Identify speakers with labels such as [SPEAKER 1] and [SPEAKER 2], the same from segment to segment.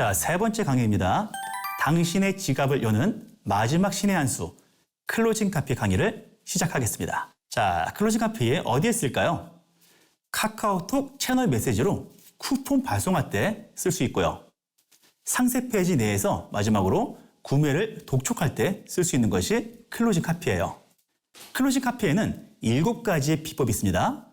[SPEAKER 1] 자, 세 번째 강의입니다. 당신의 지갑을 여는 마지막 신의 한 수, 클로징 카피 강의를 시작하겠습니다. 자, 클로징 카피에 어디에 쓸까요? 카카오톡 채널 메시지로 쿠폰 발송할 때 쓸 수 있고요. 상세 페이지 내에서 마지막으로 구매를 독촉할 때 쓸 수 있는 것이 클로징 카피예요. 클로징 카피에는 7가지의 비법이 있습니다.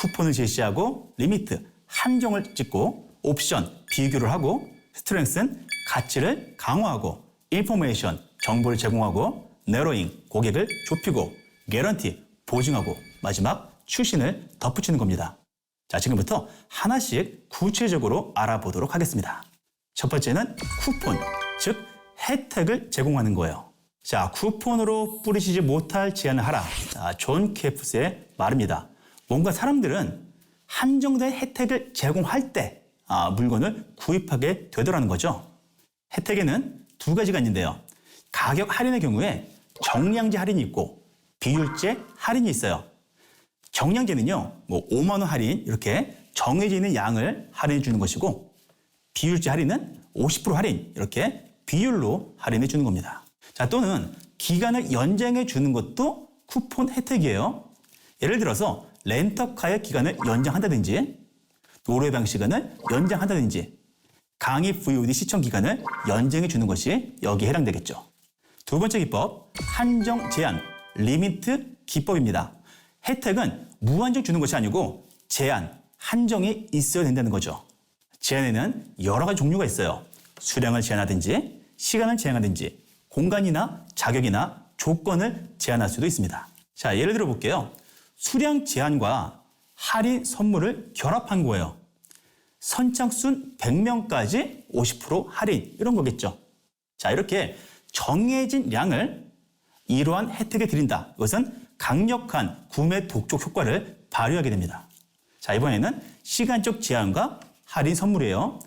[SPEAKER 1] 쿠폰을 제시하고 리미트, 한정을 찍고 옵션, 비교를 하고 스트렝스는 가치를 강화하고 인포메이션, 정보를 제공하고 네로잉, 고객을 좁히고 개런티, 보증하고 마지막 출신을 덧붙이는 겁니다. 자, 지금부터 하나씩 구체적으로 알아보도록 하겠습니다. 첫 번째는 쿠폰, 즉 혜택을 제공하는 거예요. 자, 쿠폰으로 뿌리시지 못할 제안을 하라. 자, 존 케프스의 말입니다. 뭔가 사람들은 한정된 혜택을 제공할 때 아, 물건을 구입하게 되더라는 거죠. 혜택에는 두 가지가 있는데요. 가격 할인의 경우에 정량제 할인이 있고 비율제 할인이 있어요. 정량제는요, 뭐 5만 원 할인 이렇게 정해져 있는 양을 할인해 주는 것이고 비율제 할인은 50% 할인 이렇게 비율로 할인해 주는 겁니다. 자, 또는 기간을 연장해 주는 것도 쿠폰 혜택이에요. 예를 들어서 렌터카의 기간을 연장한다든지 노래방 시간을 연장한다든지 강의 VOD 시청 기간을 연장해 주는 것이 여기에 해당되겠죠. 두 번째 기법, 한정 제한, 리미트 기법입니다. 혜택은 무한정 주는 것이 아니고 제한, 한정이 있어야 된다는 거죠. 제한에는 여러 가지 종류가 있어요. 수량을 제한하든지, 시간을 제한하든지, 공간이나 자격이나 조건을 제한할 수도 있습니다. 자, 예를 들어 볼게요. 수량 제한과 할인 선물을 결합한 거예요. 선착순 100명까지 50% 할인 이런 거겠죠. 자, 이렇게 정해진 양을 이러한 혜택에 드린다. 이것은 강력한 구매 독촉 효과를 발휘하게 됩니다. 자, 이번에는 시간적 제한과 할인 선물이에요.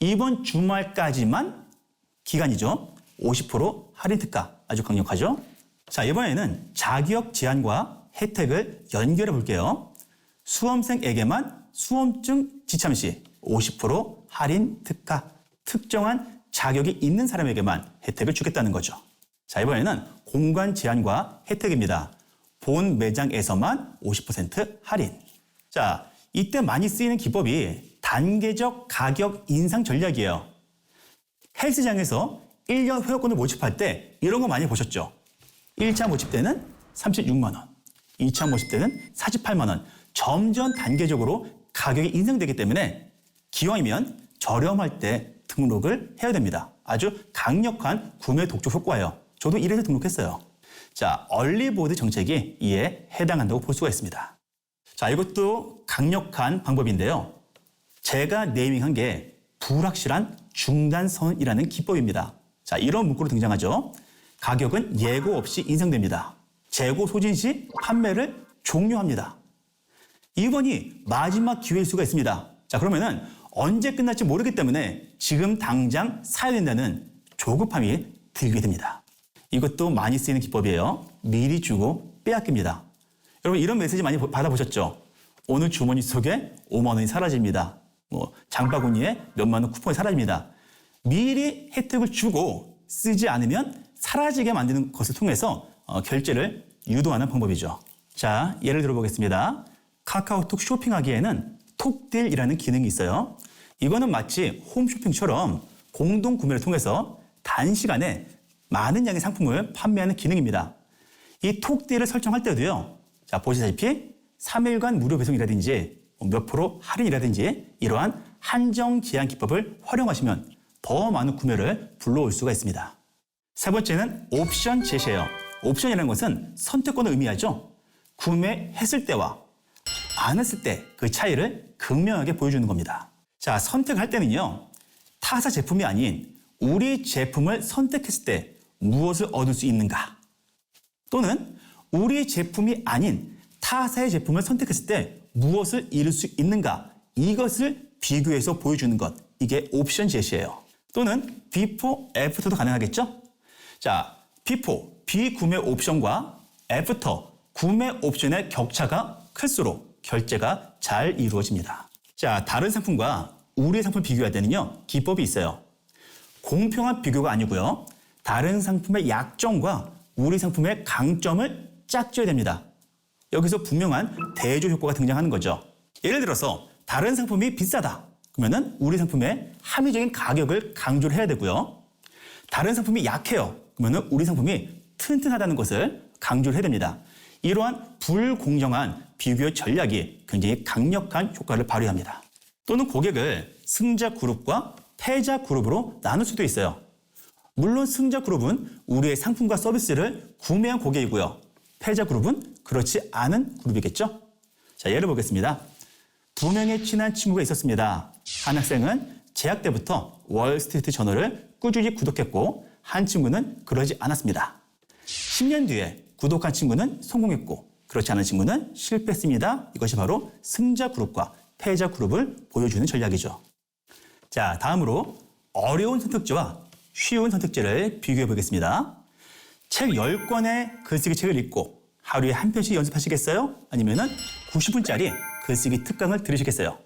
[SPEAKER 1] 이번 주말까지만 기간이죠. 50% 할인 특가 아주 강력하죠. 자, 이번에는 자격 제한과 혜택을 연결해 볼게요. 수험생에게만 수험증 지참 시 50% 할인 특가 특정한 자격이 있는 사람에게만 혜택을 주겠다는 거죠. 자, 이번에는 공간 제한과 혜택입니다. 본 매장에서만 50% 할인. 자, 이때 많이 쓰이는 기법이 단계적 가격 인상 전략이에요. 헬스장에서 1년 회원권을 모집할 때 이런 거 많이 보셨죠? 1차 모집 때는 36만 원, 2차 모집 때는 48만 원. 점점 단계적으로 가격이 인상되기 때문에 기왕이면 저렴할 때 등록을 해야 됩니다. 아주 강력한 구매 독촉 효과예요. 저도 이래서 등록했어요. 자, 얼리보드 정책이 이에 해당한다고 볼 수가 있습니다. 자, 이것도 강력한 방법인데요. 제가 네이밍한 게 불확실한 중단선이라는 기법입니다. 자, 이런 문구로 등장하죠. 가격은 예고 없이 인상됩니다. 재고 소진 시 판매를 종료합니다. 이번이 마지막 기회일 수가 있습니다. 자, 그러면은 언제 끝날지 모르기 때문에 지금 당장 사야 된다는 조급함이 들게 됩니다. 이것도 많이 쓰이는 기법이에요. 미리 주고 빼앗깁니다. 여러분 이런 메시지 많이 받아보셨죠? 오늘 주머니 속에 5만 원이 사라집니다. 뭐 장바구니에 몇만 원 쿠폰이 사라집니다. 미리 혜택을 주고 쓰지 않으면 사라지게 만드는 것을 통해서 어, 결제를 유도하는 방법이죠. 자, 예를 들어 보겠습니다. 카카오톡 쇼핑하기에는 톡딜이라는 기능이 있어요. 이거는 마치 홈쇼핑처럼 공동 구매를 통해서 단시간에 많은 양의 상품을 판매하는 기능입니다. 이 톡딜을 설정할 때도요. 자, 보시다시피 3일간 무료 배송이라든지 뭐몇 프로 할인이라든지 이러한 한정 제한 기법을 활용하시면 더 많은 구매를 불러올 수가 있습니다. 세 번째는 옵션 제시예요. 옵션이라는 것은 선택권을 의미하죠. 구매했을 때와 안 했을 때 그 차이를 극명하게 보여주는 겁니다. 자, 선택할 때는요. 타사 제품이 아닌 우리 제품을 선택했을 때 무엇을 얻을 수 있는가? 또는 우리 제품이 아닌 타사의 제품을 선택했을 때 무엇을 잃을 수 있는가? 이것을 비교해서 보여주는 것. 이게 옵션 제시예요. 또는 비포, 애프터도 가능하겠죠? 자, 비포, 비구매 옵션과 애프터, 구매 옵션의 격차가 클수록 결제가 잘 이루어집니다. 자, 다른 상품과 우리의 상품을 비교할 때는요, 기법이 있어요. 공평한 비교가 아니고요. 다른 상품의 약점과 우리 상품의 강점을 짝지어야 됩니다. 여기서 분명한 대조 효과가 등장하는 거죠. 예를 들어서 다른 상품이 비싸다. 그러면은 우리 상품의 합리적인 가격을 강조를 해야 되고요. 다른 상품이 약해요. 그러면은 우리 상품이 튼튼하다는 것을 강조를 해야 됩니다. 이러한 불공정한 비교 전략이 굉장히 강력한 효과를 발휘합니다. 또는 고객을 승자 그룹과 패자 그룹으로 나눌 수도 있어요. 물론 승자 그룹은 우리의 상품과 서비스를 구매한 고객이고요. 패자 그룹은 그렇지 않은 그룹이겠죠? 자, 예를 보겠습니다. 두 명의 친한 친구가 있었습니다. 한 학생은 재학 때부터 월스트리트 저널을 꾸준히 구독했고 한 친구는 그러지 않았습니다. 10년 뒤에 구독한 친구는 성공했고 그렇지 않은 친구는 실패했습니다. 이것이 바로 승자 그룹과 패자 그룹을 보여주는 전략이죠. 자, 다음으로 어려운 선택지와 쉬운 선택지를 비교해 보겠습니다. 책 10권의 글쓰기 책을 읽고 하루에 한 편씩 연습하시겠어요? 아니면은 90분짜리 글쓰기 특강을 들으시겠어요?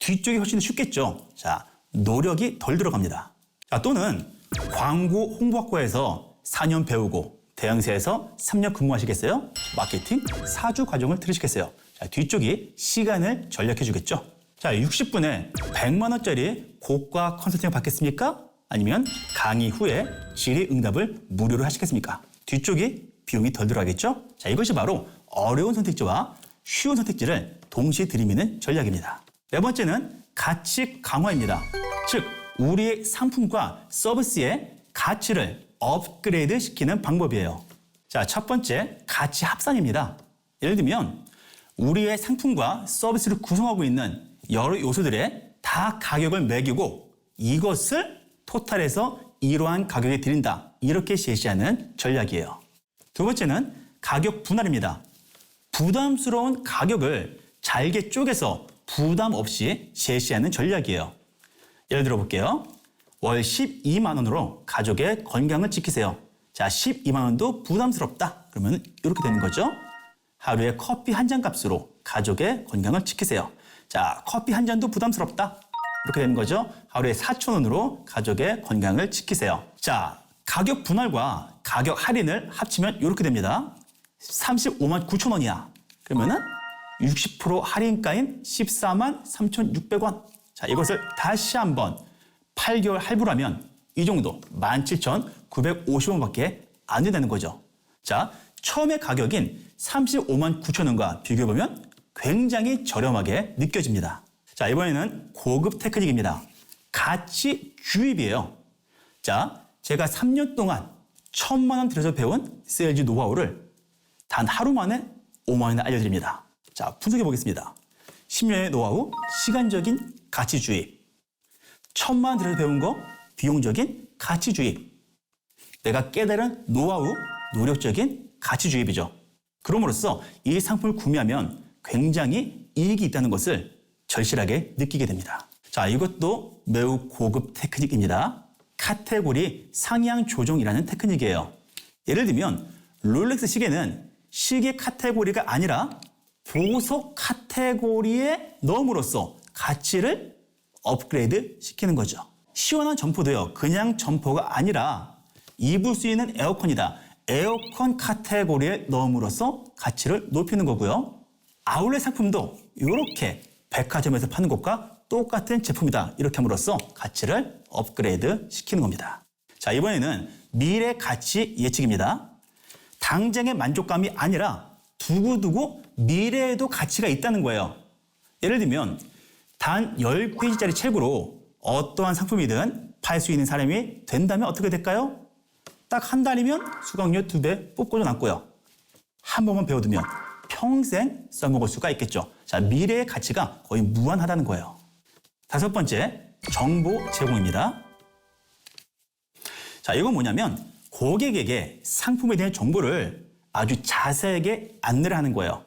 [SPEAKER 1] 뒤쪽이 훨씬 더 쉽겠죠? 자, 노력이 덜 들어갑니다. 자, 또는 광고 홍보학과에서 4년 배우고 대형사에서 3년 근무하시겠어요? 마케팅 4주 과정을 들으시겠어요? 자, 뒤쪽이 시간을 절약해 주겠죠? 자, 60분에 100만 원짜리 고가 컨설팅을 받겠습니까? 아니면 강의 후에 질의 응답을 무료로 하시겠습니까? 뒤쪽이 비용이 덜 들어가겠죠? 자, 이것이 바로 어려운 선택지와 쉬운 선택지를 동시에 들이미는 전략입니다. 네 번째는 가치 강화입니다. 즉, 우리의 상품과 서비스의 가치를 업그레이드 시키는 방법이에요. 자, 첫 번째, 가치 합산입니다. 예를 들면, 우리의 상품과 서비스를 구성하고 있는 여러 요소들에 다 가격을 매기고 이것을 토탈해서 이러한 가격에 드린다. 이렇게 제시하는 전략이에요. 두 번째는 가격 분할입니다. 부담스러운 가격을 잘게 쪼개서 부담 없이 제시하는 전략이에요. 예를 들어 볼게요. 월 12만 원으로 가족의 건강을 지키세요. 자, 12만 원도 부담스럽다. 그러면 이렇게 되는 거죠. 하루에 커피 한 잔 값으로 가족의 건강을 지키세요. 자, 커피 한 잔도 부담스럽다. 이렇게 되는 거죠. 하루에 4천 원으로 가족의 건강을 지키세요. 자, 가격 분할과 가격 할인을 합치면 이렇게 됩니다. 35만 9천 원이야. 그러면은 60% 할인가인 14만 3,600원. 자, 이것을 다시 한번 8개월 할부라면 이 정도 17,950원밖에 안 된다는 거죠. 자, 처음에 가격인 35만 9천 원과 비교해보면 굉장히 저렴하게 느껴집니다. 자, 이번에는 고급 테크닉입니다. 가치 주입이에요. 자, 제가 3년 동안 천만 원 들여서 배운 세일즈 노하우를 단 하루 만에 5만 원에 알려드립니다. 자, 분석해 보겠습니다. 10년의 노하우, 시간적인 가치 주입. 천만 원 들여서 배운 거, 비용적인 가치 주입. 내가 깨달은 노하우, 노력적인 가치 주입이죠. 그럼으로써 이 상품을 구매하면 굉장히 이익이 있다는 것을 절실하게 느끼게 됩니다. 자, 이것도 매우 고급 테크닉입니다. 카테고리 상향 조정이라는 테크닉이에요. 예를 들면 롤렉스 시계는 시계 카테고리가 아니라 보석 카테고리에 넣음으로써 가치를 업그레이드 시키는 거죠. 시원한 점포도요. 그냥 점포가 아니라 입을 수 있는 에어컨이다. 에어컨 카테고리에 넣음으로써 가치를 높이는 거고요. 아울렛 상품도 이렇게 백화점에서 파는 것과 똑같은 제품이다. 이렇게 함으로써 가치를 업그레이드 시키는 겁니다. 자, 이번에는 미래 가치 예측입니다. 당장의 만족감이 아니라 두고두고 미래에도 가치가 있다는 거예요. 예를 들면 단 10페이지짜리 책으로 어떠한 상품이든 팔 수 있는 사람이 된다면 어떻게 될까요? 딱 한 달이면 수강료 두 배 뽑고도 남고요. 한 번만 배워두면 평생 써먹을 수가 있겠죠. 자, 미래의 가치가 거의 무한하다는 거예요. 다섯 번째, 정보 제공입니다. 자, 이건 뭐냐면 고객에게 상품에 대한 정보를 아주 자세하게 안내를 하는 거예요.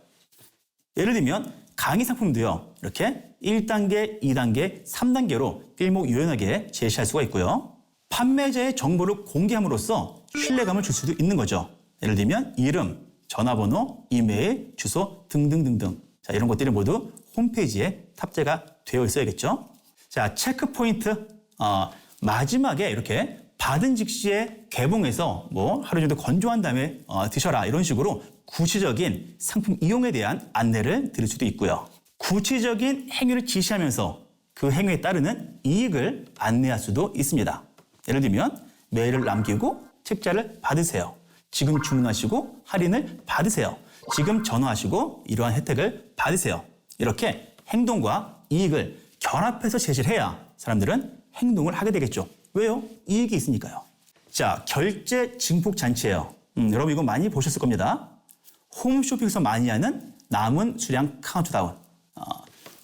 [SPEAKER 1] 예를 들면 강의 상품도요. 이렇게 1단계, 2단계, 3단계로 일목요연하게 제시할 수가 있고요. 판매자의 정보를 공개함으로써 신뢰감을 줄 수도 있는 거죠. 예를 들면 이름, 전화번호, 이메일, 주소 등등등등. 자, 이런 것들이 모두 홈페이지에 탑재가 되어 있어야겠죠. 자, 체크 포인트. 어, 마지막에 이렇게 받은 즉시에 개봉해서 뭐 하루 정도 건조한 다음에 어, 드셔라 이런 식으로 구체적인 상품 이용에 대한 안내를 드릴 수도 있고요. 구체적인 행위를 지시하면서 그 행위에 따르는 이익을 안내할 수도 있습니다. 예를 들면 메일을 남기고 책자를 받으세요. 지금 주문하시고 할인을 받으세요. 지금 전화하시고 이러한 혜택을 받으세요. 이렇게 행동과 이익을 결합해서 제시를 해야 사람들은 행동을 하게 되겠죠. 왜요? 이익이 있으니까요. 자, 결제 증폭 잔치예요. 음, 여러분 이거 많이 보셨을 겁니다. 홈쇼핑에서 많이 하는 남은 수량 카운트다운.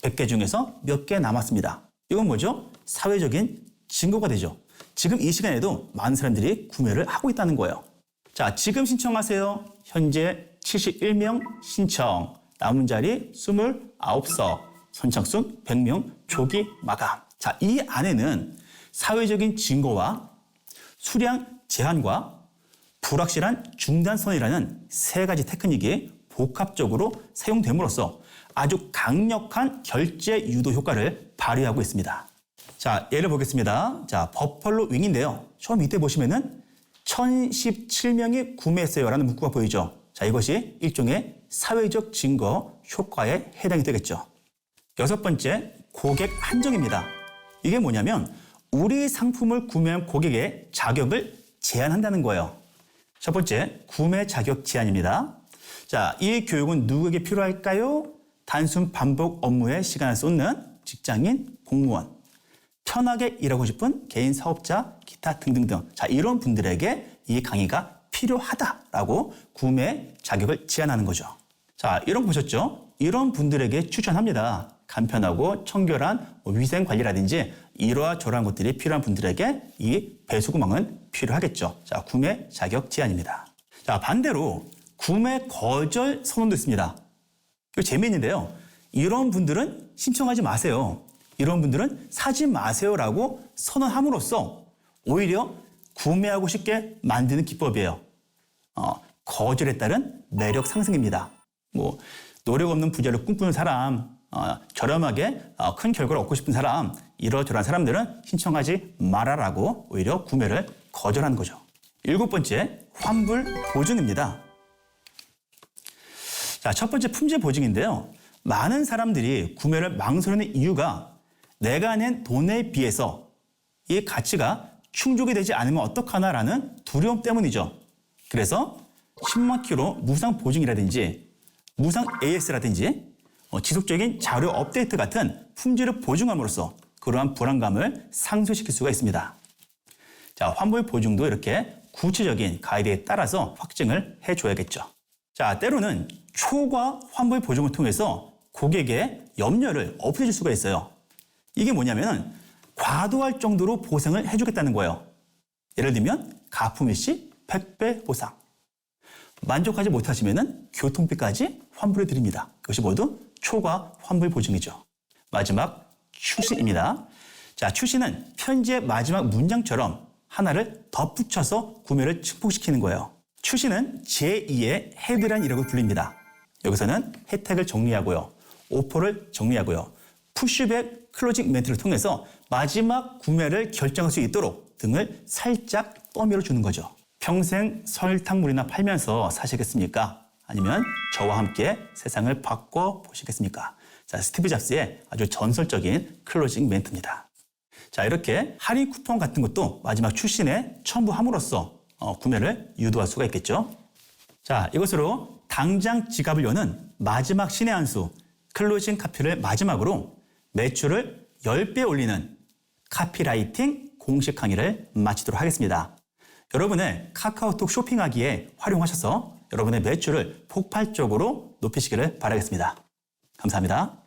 [SPEAKER 1] 어, 100개 중에서 몇 개 남았습니다. 이건 뭐죠? 사회적인 증거가 되죠. 지금 이 시간에도 많은 사람들이 구매를 하고 있다는 거예요. 자, 지금 신청하세요. 현재 71명 신청. 남은 자리 29석. 선착순 100명 조기 마감. 자, 이 안에는 사회적인 증거와 수량 제한과 불확실한 중단선이라는 세 가지 테크닉이 복합적으로 사용됨으로써 아주 강력한 결제 유도 효과를 발휘하고 있습니다. 자, 예를 보겠습니다. 자, 버펄로 윙인데요. 처음 밑에 보시면은 1017명이 구매했어요라는 문구가 보이죠. 자, 이것이 일종의 사회적 증거 효과에 해당이 되겠죠. 여섯 번째, 고객 한정입니다. 이게 뭐냐면 우리 상품을 구매한 고객의 자격을 제한한다는 거예요. 첫 번째, 구매 자격 제한입니다. 자, 이 교육은 누구에게 필요할까요? 단순 반복 업무에 시간을 쏟는 직장인, 공무원, 편하게 일하고 싶은 개인 사업자, 기타 등등등. 자, 이런 분들에게 이 강의가 필요하다라고 구매 자격을 제한하는 거죠. 자, 이런 거 보셨죠? 이런 분들에게 추천합니다. 간편하고 청결한 뭐 위생 관리라든지 이러한 저러한 것들이 필요한 분들에게 이 배수구망은 필요하겠죠. 자, 구매 자격 제한입니다. 자, 반대로 구매 거절 선언도 있습니다. 재미있는데요. 이런 분들은 신청하지 마세요. 이런 분들은 사지 마세요라고 선언함으로써 오히려 구매하고 싶게 만드는 기법이에요. 어, 거절에 따른 매력 상승입니다. 뭐 노력 없는 부자를 꿈꾸는 사람, 어, 저렴하게 어, 큰 결과를 얻고 싶은 사람, 이러저러한 사람들은 신청하지 말아라고 오히려 구매를 거절하는 거죠. 일곱 번째, 환불 보증입니다. 자, 첫 번째 품질 보증인데요. 많은 사람들이 구매를 망설이는 이유가 내가 낸 돈에 비해서 이 가치가 충족이 되지 않으면 어떡하나라는 두려움 때문이죠. 그래서 10만 킬로 무상 보증이라든지 무상 AS라든지 어, 지속적인 자료 업데이트 같은 품질을 보증함으로써 그러한 불안감을 상쇄시킬 수가 있습니다. 자, 환불 보증도 이렇게 구체적인 가이드에 따라서 확증을 해줘야겠죠. 자, 때로는 초과 환불 보증을 통해서 고객의 염려를 없애줄 수가 있어요. 이게 뭐냐면은 과도할 정도로 보상을 해주겠다는 거예요. 예를 들면 가품 일 시 100배 보상. 만족하지 못하시면은 교통비까지 환불해 드립니다. 그것이 모두 초과 환불 보증이죠. 마지막 추신입니다. 자, 추신은 편지의 마지막 문장처럼 하나를 덧붙여서 구매를 증폭시키는 거예요. 추신은 제2의 헤드란이라고 불립니다. 여기서는 혜택을 정리하고요. 오퍼를 정리하고요. 푸쉬백 클로징 멘트를 통해서 마지막 구매를 결정할 수 있도록 등을 살짝 떠밀어 주는 거죠. 평생 설탕물이나 팔면서 사시겠습니까? 아니면 저와 함께 세상을 바꿔 보시겠습니까? 자, 스티브 잡스의 아주 전설적인 클로징 멘트입니다. 자, 이렇게 할인 쿠폰 같은 것도 마지막 출신에 첨부함으로써 어, 구매를 유도할 수가 있겠죠. 자, 이것으로 당장 지갑을 여는 마지막 신의 한 수, 클로징 카피를 마지막으로 매출을 10배 올리는 카피라이팅 공식 강의를 마치도록 하겠습니다. 여러분의 카카오톡 쇼핑하기에 활용하셔서 여러분의 매출을 폭발적으로 높이시기를 바라겠습니다. 감사합니다.